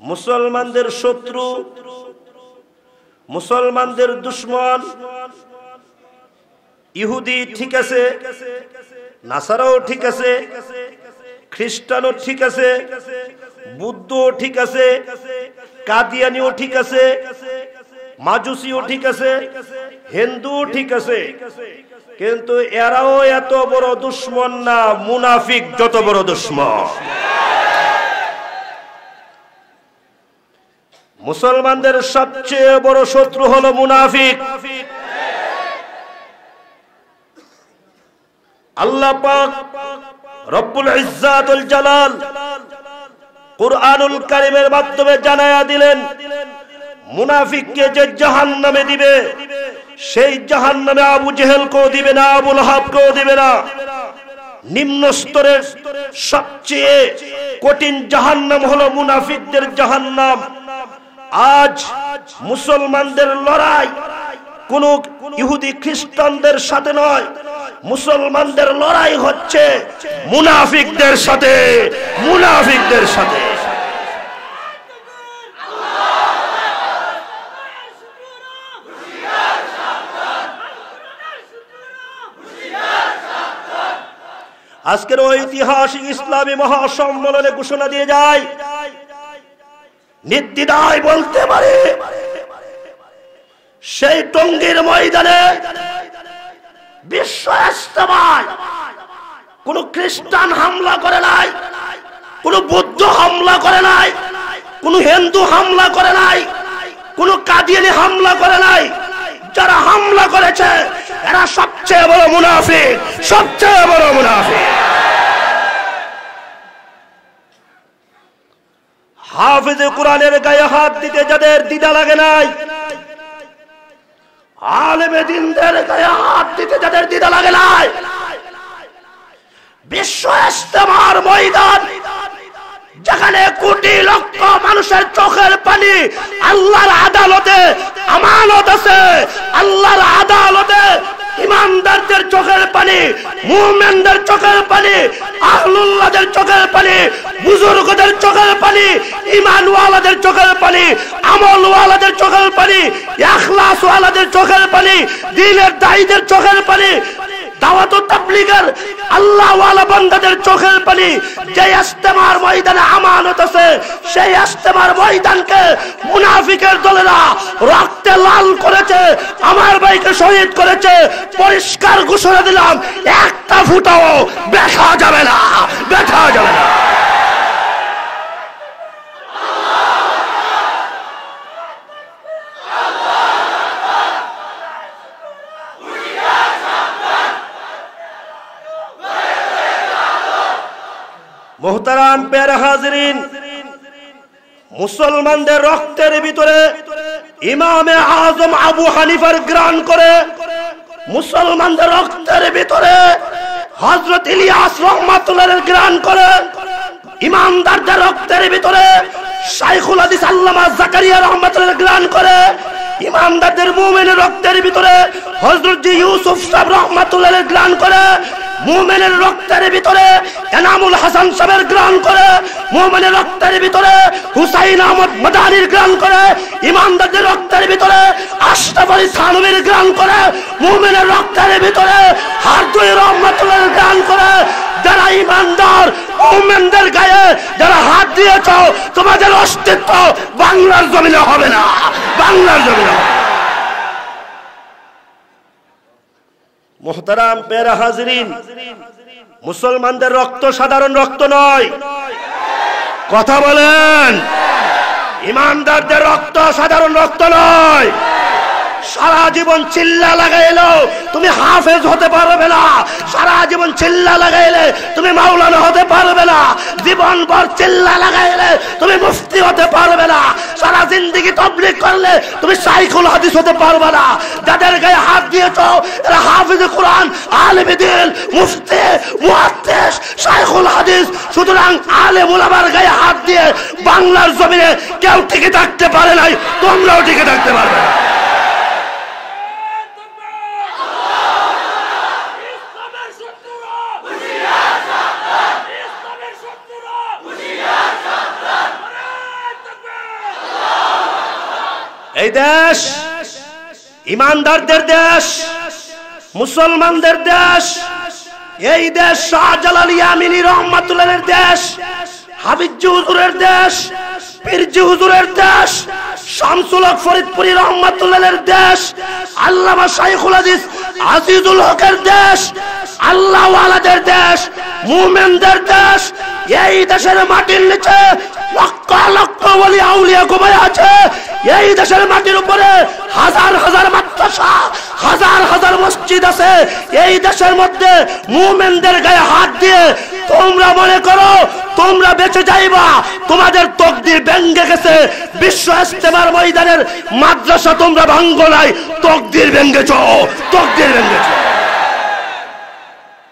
মুসলমানদের শত্রু, মুসলমানদের দুশ্মন, ইহুদি ঠিক আছে, নাসারাও ঠিক আছে, খ্রিস্টানও ঠিক আছে, বুদ্ধও ঠিক আছে, কাদিয়ানিও ঠিক আছে, মাজুসিও ঠিক আছে, হিন্দুও ঠিক আছে, কিন্তু এরাও এত বড় দুশ্মন না, মুনাফিক যত বড় দুশ্মন। মুসলমানদের সবচেয়ে বড় শত্রু হলো মুনাফিক। আল্লাহ পাক রব্বুল ইজ্জাতুল জালাল কুরআনুল কারীমের মাধ্যমে জানায়া দিলেন, মুনাফিককে যে জাহান্নামে দিবে, সেই জাহান্নামে আবু জেহেলকেও দিবে না, আবুল হাবকেও দিবে না। নিম্ন স্তরের সবচেয়ে কঠিন জাহান্নাম হলো মুনাফিকদের জাহান্নাম। আজ মুসলমানদের লড়াই কোন ইহুদি খ্রিস্টানদের সাথে নয়, মুসলমানদের লড়াই হচ্ছে মুনাফিকদের সাথে মুনাফিকদের সাথে। আজকের ঐতিহাসিক ইসলামী মহাসম্মেলনে ঘোষণা দিয়ে যায় নির্দিদায় বলতে পারে। সেই টঙ্গির ময়দানে বিশ্ব ইস্তেমায় কোন খ্রিস্টান হামলা করে নাই, কোন বৌদ্ধ হামলা করে নাই, কোন হিন্দু হামলা করে নাই, কোন কাদিয়ানি হামলা করে নাই। যারা হামলা করেছে, এরা সবচেয়ে বড় মুনাফিক, সবচেয়ে বড় মুনাফিক। হাফিজে কোরআনের গায়ে হাত দিতে যাদের দিদা লাগে নাই, আলেমে দিনদের গায়ে হাত দিতে যাদের দিদা লাগে নাই, বিশ্ব ইস্তেমার ময়দান, যেখানে কোটি লক্ষ মানুষের চোখের পানি আল্লাহর আদালতে আমানত আছে, আল্লাহর আদালতে ইমানদারদের চোখের পানি, মুমেনদের চোখের পানি, আহলুল্লাহদের চোখের পানি, বুজুর্গদের চোখের পানি ইমানওয়ালাদের চোখের পানি, আমলওয়ালাদের চোখের পানি ইখলাসওয়ালাদের চোখের পানি দিনের দায়ীদের চোখের পানি আল্লাহ চোখের যে ময়দানে সেই ময়দানকে দলেরা রক্তে লাল করেছে, আমার ভাইকে শহীদ করেছে, পরিষ্কার ঘোষণা দিলাম, একটা ফুটাও দেখা যাবে না দেখা যাবে না। মোহতারাম পেয়ার হাজরিন, মুসলমানদের রক্তের ভিতরে ইমামে আজম আবু হানিফার গ্রান করে মুসলমানদের রক্তের ভিতরে হজরত ইলিয়াস রহমাতুল্লাহ গ্রান করে ইমানদারদের রক্তের ভিতরে শাইখুল হাদিস আল্লামা জাকারিয়া রহমাতুল্লাহ গ্রান করে ইমানদারদের মুমিনের রক্তের ভিতরে হজরত ইউসুফ সাহেব রহমাতুল্লাহ গ্রান করে মুমিনের রক্তের ভিতরে এনামুল হাসান সাহেবের গ্রহণ করে, মুমিনের রক্তের ভিতরে হুসাইন আহমদ মাদানির গ্রহণ করে ইমানদারদের রক্তের ভিতরে আশরাফ আলী থানবীর গ্রহণ করে, মুমিনের রক্তের ভিতরে হারদুই রহমাতুল্লাহ গ্রহণ করে। যারা ইমানদার, মুমিনদের গায়ে যারা হাত দিয়েছ, তোমাদের অস্তিত্ব বাংলার জমিনে হবে না, বাংলার জমিনে হবে মোহতারাম পেরা হাজরিন, মুসলমানদের রক্ত সাধারণ রক্ত নয়। কথা বলেন। ইমানদারদের রক্ত সাধারণ রক্ত নয়। সারা জীবন চিল্লা লাগাইলো, তুমি হাফেজ হতে পারবে না। সারা জীবন চিল্লা লাগাইলে, তুমি মাওলানা হতে পারবে না। জীবন ভর চিল্লা লাগাইলে, তুমি মুফতি হতে পারবে না। জিন্দগি তবলিক করলে তুমি সাইকুল হাদিস হতে পারবে না। যাদের গায়ে হাত দিয়েছ, এরা হাফিজ কোরআন, আলেম দিন, মুফতি, মুহাদ্দিস সাইকুল হাদিস। সুতরাং আলেম উলামার গায়ে হাত দিয়ে বাংলার জমিনে কেউ টিকে থাকতে পারে নাই, তোমরাও টিকে থাকতে পারবে না। এই দেশ, ইমানদারদের দেশ, মুসলমানদের দেশ, এই দেশ শাহজালাল ইয়ামিনী রহমাতুল্লাহের দেশ হাবিজ হুজুরের দেশ, পীরজি হুজুরের দেশ, শামসুল হক ফরিদপুরি রহমাতুল্লাহের দেশ, আল্লামা শাইখুল আজিজ আজিজুল হকের দেশ আল্লাহ ওয়ালাদের দেশ, মুমিনদের দেশ, এই দেশের মাটির নিচে লক্ষ লক্ষ বলি আউলিয়া গোবাই আছে। এই দেশের মাটির উপরে হাজার হাজার মাদ্রাসা, হাজার হাজার মসজিদ আছে। এই দেশের মধ্যে মুমিনদের গায়ে হাত দিয়ে তোমরা মনে করো, তোমরা বেঁচে যাইবা। তোমাদের তকদির ভেঙ্গে গেছে। বিশ্ব ইস্তেমার ময়দানের মাদ্রাসা তোমরা ভাঙ্গ নাই। তকদির ভেঙ্গেছ তকদির ভেঙ্গেছ